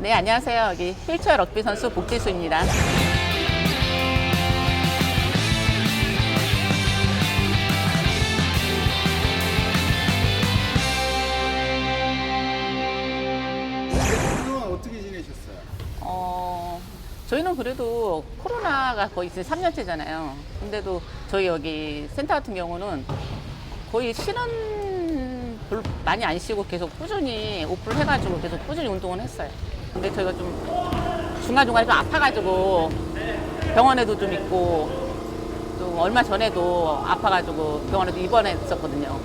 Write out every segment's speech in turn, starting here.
네, 안녕하세요. 여기 휠체어 럭비 선수 복지수입니다. 그동안 어떻게 지내셨어요? 어, 저희는 그래도 코로나가 거의 이제 3년째잖아요. 근데도 저희 여기 센터 같은 경우는 거의 쉬는 별로 많이 안 쉬고 계속 꾸준히 오픈을 해가지고 계속 꾸준히 운동을 했어요. 근데 저희가 좀 중간중간에 좀 아파가지고 병원에도 좀 있고 또 얼마 전에도 아파가지고 병원에도 입원했었거든요.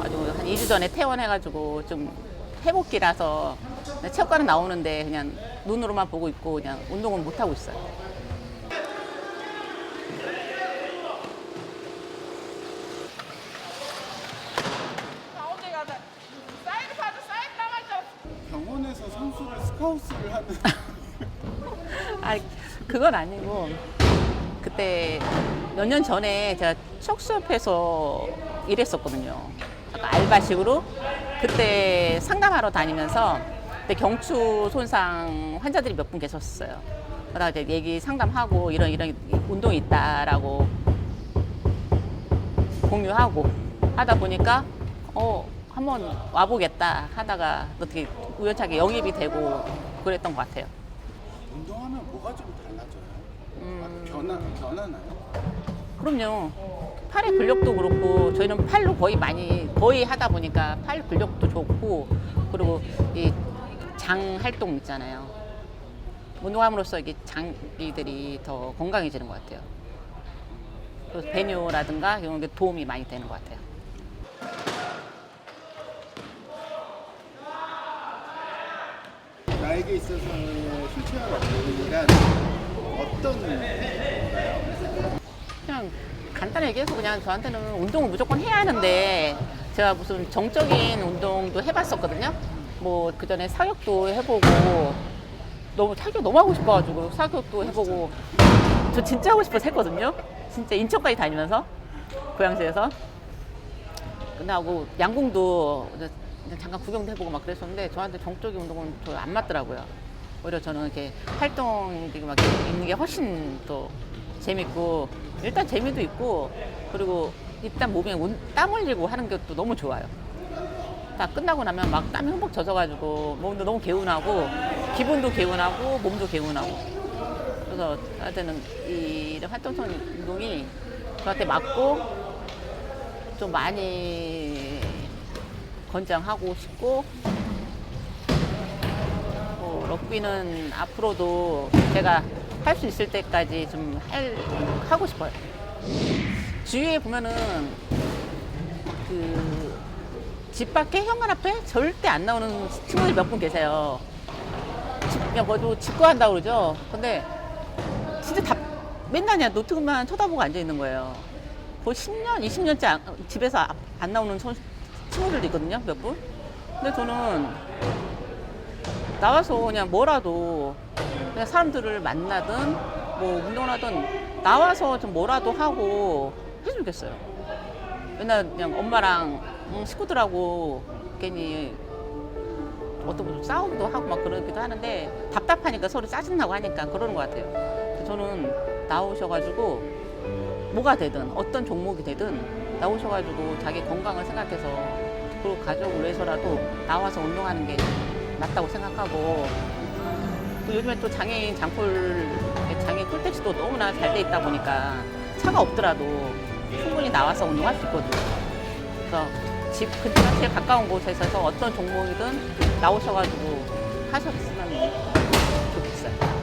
가지고 한 2주 전에 퇴원해가지고 좀 회복기라서 체육관은 나오는데 그냥 눈으로만 보고 있고 그냥 운동은 못 하고 있어요. 가운데 가자. 사이드 봐줘, 사이드 나가죠. 병원에서 선수를 스카우스를 하는 아, 그건 아니고 그때 몇 년 전에 제가 척수협에서 일했었거든요. 약간 알바식으로 그때 상담하러 다니면서 그때 경추 손상 환자들이 몇 분 계셨어요. 그러다가 이제 얘기 상담하고 이런 이런 운동이 있다라고 공유하고 하다 보니까 어 한번 와보겠다 하다가 어떻게 우연찮게 영입이 되고 그랬던 것 같아요. 운동하면 뭐가 좀 달라져요? 음. 막 변화 변하나요? 그럼요. 팔의 근력도 그렇고 저희는 팔로 거의 많이 거의 하다 보니까 팔 근력도 좋고 그리고 이 장 활동 있잖아요. 운동함으로써 이게 장기들이 더 건강해지는 것 같아요. 그래서 배뇨라든가 이런 게 도움이 많이 되는 것 같아요. 나에게 있어서의 휠체어 락이란 어떤 그냥 간단하게 얘기해서 그냥 저한테는 운동을 무조건 해야 하는데 제가 무슨 정적인 운동도 해봤었거든요. 뭐 그 전에 사격도 해보고 너무 사격 너무 하고 싶어가지고 사격도 해보고 저 진짜 하고 싶어서 했거든요. 진짜 인천까지 다니면서 고양시에서 끝나고 양궁도 잠깐 구경도 해보고 막 그랬었는데 저한테 정적인 운동은 저 안 맞더라고요. 오히려 저는 이렇게 활동이 막 있는 게 훨씬 또 재밌고 일단 재미도 있고 그리고 일단 몸에 운- 땀 흘리고 하는 것도 너무 좋아요. 다 끝나고 나면 막 땀이 흠뻑 젖어가지고 몸도 너무 개운하고 기분도 개운하고 몸도 개운하고 그래서 저한테는 이 활동성 운동이 저한테 맞고 좀 많이 권장하고 싶고 뭐 럭비는 앞으로도 제가 할 수 있을 때까지 좀 할, 하고 싶어요. 주위에 보면은 그 집 밖에 현관 앞에 절대 안 나오는 친구들이 몇분 계세요. 집, 그냥 뭐도 직구 한다고 그러죠. 근데 진짜 다 맨날 그냥 노트북만 쳐다보고 앉아 있는 거예요. 거의 10년, 20년째 안- 집에서 아- 안 나오는 선- 친구들도 있거든요, 몇 분. 근데 저는 나와서 그냥 뭐라도 그냥 사람들을 만나든 뭐 운동을 하든 나와서 좀 뭐라도 하고 해주겠어요. 맨날 그냥 엄마랑 음, 식구들하고 괜히 어떤 분좀 싸우기도 하고 막 그러기도 하는데 답답하니까 서로 짜증나고 하니까 그러는 것 같아요. 저는 나오셔가지고 뭐가 되든 어떤 종목이 되든 나오셔가지고 자기 건강을 생각해서 그리고 가족을 위해서라도 나와서 운동하는 게 맞다고 생각하고 또 요즘에 또 장애인 장골 장애인 꿀택시도 너무나 잘 돼 있다 보니까 차가 없더라도 충분히 나와서 운동할 수 있거든요. 그래서 집 근처 제일 가까운 곳에서 어떤 종목이든 나오셔가지고 하셨으면 좋겠어요.